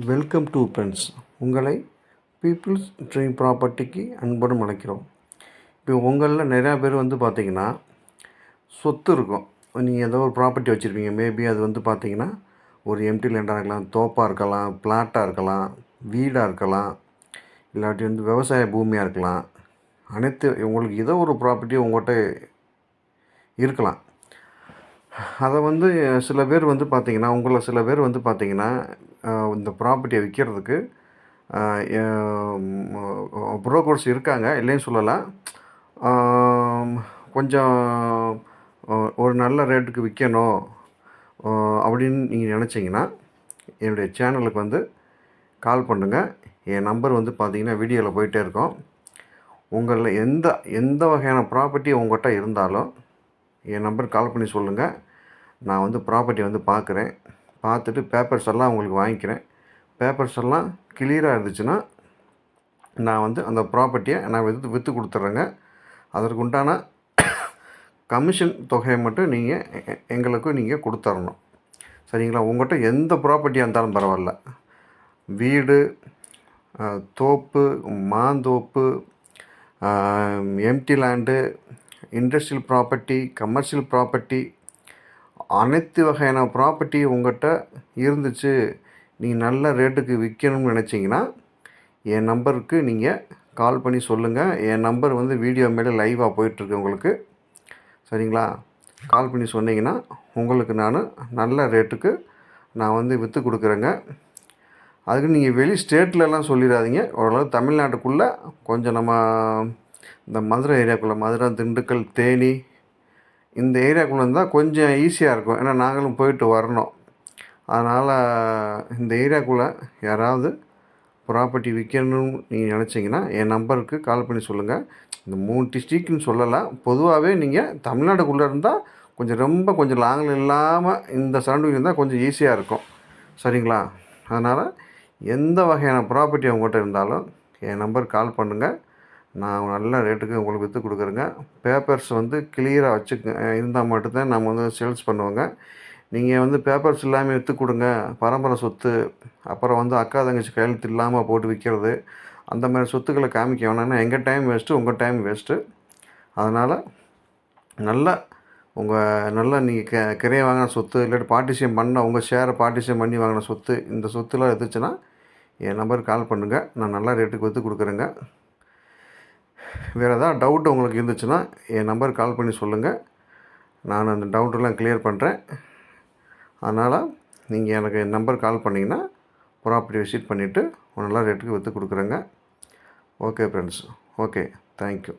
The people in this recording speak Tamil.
வெல்கம் டு ஃப்ரெண்ட்ஸ் உங்களை பீப்புள்ஸ் ட்ரீம் ப்ராப்பர்ட்டிக்கு அன்புடன் அழைக்கிறோம். இப்போ உங்களில் நிறையா பேர் வந்து பார்த்தீங்கன்னா சொத்து இருக்கும். நீங்கள் ஏதோ ஒரு ப்ராப்பர்ட்டி வச்சுருப்பீங்க. மேபி அது வந்து பார்த்தீங்கன்னா ஒரு எம்டி லேண்டாக இருக்கலாம் தோப்பாக இருக்கலாம் பிளாட்டாக இருக்கலாம் வீடாக இருக்கலாம் இல்லாட்டி வந்து விவசாய பூமியாக இருக்கலாம். அனைத்து உங்களுக்கு ஏதோ ஒரு ப்ராப்பர்ட்டி உங்கள்கிட்ட இருக்கலாம். அதை வந்து சில பேர் வந்து பார்த்திங்கன்னா உங்களை சில பேர் வந்து பார்த்தீங்கன்னா இந்த ப்ராப்பர்ட்டியை விற்கிறதுக்கு ப்ரோக்கர்ஸ் இருக்காங்க இல்லைன்னு சொல்லலாம் கொஞ்சம் ஒரு நல்ல ரேட்டுக்கு விற்கணும் அப்படின்னு நீங்கள் நினச்சிங்கன்னா என்னுடைய சேனலுக்கு வந்து கால் பண்ணுங்கள் என் நம்பர் வந்து பார்த்திங்கன்னா வீடியோவில் போயிட்டே இருக்கோம். உங்களில் எந்த எந்த வகையான ப்ராப்பர்ட்டி உங்கள்கிட்ட இருந்தாலும் என் நம்பர் கால் பண்ணி சொல்லுங்கள் நான் வந்து ப்ராப்பர்ட்டி வந்து பார்க்குறேன். பார்த்துட்டு பேப்பர்ஸ் எல்லாம் உங்களுக்கு வாங்கிக்கிறேன். பேப்பர்ஸ் எல்லாம் கிளியராக இருந்துச்சுன்னா நான் வந்து அந்த ப்ராப்பர்ட்டியை நான் விற்று விற்று கொடுத்துட்றேங்க அதற்கு உண்டான கமிஷன் தொகையை மட்டும் நீங்கள் எங்களுக்கு நீங்கள் கொடுத்துடணும் சரிங்களா? உங்கள்கிட்ட எந்த ப்ராப்பர்ட்டியாக இருந்தாலும் பரவாயில்ல. வீடு தோப்பு மாந்தோப்பு empty land industrial property commercial property அனைத்து வகையான ப்ராப்பர்ட்டி உங்கள்கிட்ட இருந்துச்சு நீங்கள் நல்ல ரேட்டுக்கு விற்கணும்னு நினச்சிங்கன்னா என் நம்பருக்கு நீங்கள் கால் பண்ணி சொல்லுங்கள் என் நம்பர் வந்து வீடியோ மேலே லைவாக போயிட்டுருக்கு உங்களுக்கு. சரிங்களா? கால் பண்ணி சொன்னீங்கன்னா உங்களுக்கு நான் நல்ல ரேட்டுக்கு நான் வந்து விற்று கொடுக்குறேங்க. அதுக்கு நீங்கள் வெளி ஸ்டேட்லலாம் சொல்லிடாதீங்க. ஓரளவு தமிழ்நாட்டுக்குள்ளே கொஞ்சம் நம்ம இந்த மதுரை ஏரியாக்குள்ளே மதுரை திண்டுக்கல் தேனி இந்த ஏரியாக்குள்ளே இருந்தால் கொஞ்சம் ஈஸியாக இருக்கும். ஏன்னா நாங்களும் போயிட்டு வரணும். அதனால் இந்த ஏரியாக்குள்ளே யாராவது ப்ராப்பர்ட்டி விற்கணும்னு நீங்கள் நினச்சிங்கன்னா என் நம்பருக்கு கால் பண்ணி சொல்லுங்கள் இந்த மூணு டிஸ்ட்ரிக்ட்னு சொல்லலை. பொதுவாகவே நீங்கள் தமிழ்நாடுக்குள்ளே இருந்தால் கொஞ்சம் ரொம்ப கொஞ்சம் லாங்கில் இல்லாமல் இந்த சரௌண்டிங் இருந்தால் கொஞ்சம் ஈஸியாக இருக்கும். சரிங்களா? அதனால் எந்த வகையான ப்ராப்பர்ட்டி உங்கள்கிட்ட இருந்தாலும் என் நம்பருக்கு கால் பண்ணுங்கள் நான் நல்ல ரேட்டுக்கு உங்களுக்கு விற்று கொடுக்குறேங்க. பேப்பர்ஸ் வந்து கிளியராக வச்சு இருந்தால் மட்டும்தான் நம்ம வந்து சேல்ஸ் பண்ணுவோங்க. நீங்கள் வந்து பேப்பர்ஸ் இல்லாமல் விற்று கொடுங்க. பரம்பரை சொத்து அப்புறம் வந்து அக்கா தங்கச்சி கையெழுத்து இல்லாமல் போட்டு விற்கிறது அந்த மாதிரி சொத்துக்களை காமிக்க வேணாம்னா எங்கள் டைம் வேஸ்ட்டு உங்கள் டைம் வேஸ்ட்டு அதனால் நல்ல உங்கள் நல்லா நீங்கள் க கிரையை வாங்கின சொத்து இல்லாட்டி பார்ட்டிசியம் பண்ண உங்கள் ஷேரை பார்ட்டிசியம் பண்ணி வாங்கின சொத்து இந்த சொத்துலாம் இருந்துச்சுன்னா என் நம்பருக்கு கால் பண்ணுங்கள் நான் நல்ல ரேட்டுக்கு விற்று கொடுக்குறேங்க. வேறு எதாவது டவுட் உங்களுக்கு இருந்துச்சுன்னா என் நம்பருக்கு கால் பண்ணி சொல்லுங்கள் நான் அந்த டவுட்டெல்லாம் கிளியர் பண்ணுறேன் அதனால் நீங்கள் எனக்கு என் நம்பர் கால் பண்ணிங்கன்னா ப்ராப்பர்ட்டி விசிட் பண்ணிவிட்டு நல்ல ரேட்டுக்கு விற்று கொடுக்குறேங்க. Okay friends okay thank you